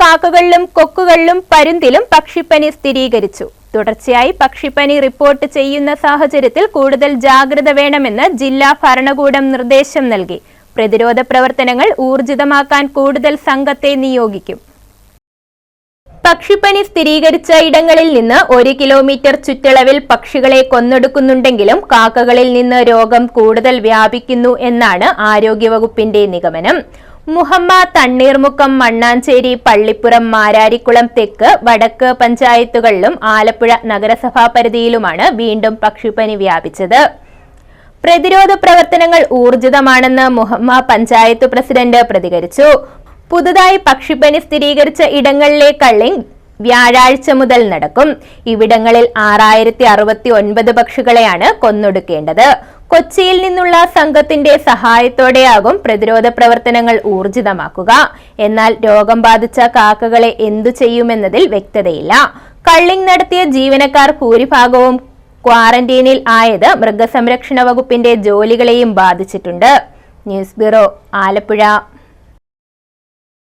കാക്കകളിലും കൊക്കുകളിലും പരുന്തിലും പക്ഷിപ്പനി സ്ഥിരീകരിച്ചു. തുടർച്ചയായി പക്ഷിപ്പനി റിപ്പോർട്ട് ചെയ്യുന്ന സാഹചര്യത്തിൽ കൂടുതൽ ജാഗ്രത വേണമെന്ന് ജില്ലാ ഭരണകൂടം നിർദ്ദേശം നൽകി. പ്രതിരോധ പ്രവർത്തനങ്ങൾ ഊർജിതമാക്കാൻ കൂടുതൽ സംഘത്തെ നിയോഗിക്കും. പക്ഷിപ്പനി സ്ഥിരീകരിച്ച ഇടങ്ങളിൽ നിന്ന് ഒരു കിലോമീറ്റർ ചുറ്റളവിൽ പക്ഷികളെ കൊന്നൊടുക്കുന്നുണ്ടെങ്കിലും കാക്കകളിൽ നിന്ന് രോഗം കൂടുതൽ വ്യാപിക്കുന്നു എന്നാണ് ആരോഗ്യവകുപ്പിന്റെ നിഗമനം. മുഹമ്മ തണ്ണീർമുക്കം മണ്ണാഞ്ചേരി പള്ളിപ്പുറം മാരാരിക്കുളം തെക്ക് വടക്ക് പഞ്ചായത്തുകളിലും ആലപ്പുഴ നഗരസഭാ പരിധിയിലുമാണ് വീണ്ടും പക്ഷിപ്പനി വ്യാപിച്ചത്. പ്രതിരോധ പ്രവർത്തനങ്ങൾ ഊർജിതമാണെന്ന് മുഹമ്മ പഞ്ചായത്ത് പ്രസിഡന്റ് പ്രതികരിച്ചു. പുതുതായി പക്ഷിപ്പനി സ്ഥിരീകരിച്ച ഇടങ്ങളിലെ കള്ളിങ് വ്യാഴാഴ്ച മുതൽ നടക്കും. ഇവിടങ്ങളിൽ ആറായിരത്തി അറുപത്തി ഒൻപത് പക്ഷികളെയാണ് കൊന്നൊടുക്കേണ്ടത്. കൊച്ചിയിൽ നിന്നുള്ള സംഘത്തിന്റെ സഹായത്തോടെയാകും പ്രതിരോധ പ്രവർത്തനങ്ങൾ ഊർജിതമാക്കുക. എന്നാൽ രോഗം ബാധിച്ച കാക്കകളെ എന്തു ചെയ്യുമെന്നതിൽ വ്യക്തതയില്ല. കള്ളിംഗ് നടത്തിയ ജീവനക്കാർ ഭൂരിഭാഗവും ക്വാറന്റീനിൽ ആയത് മൃഗസംരക്ഷണ വകുപ്പിന്റെ ജോലികളെയും ബാധിച്ചിട്ടുണ്ട്. News bureau Alappuzha.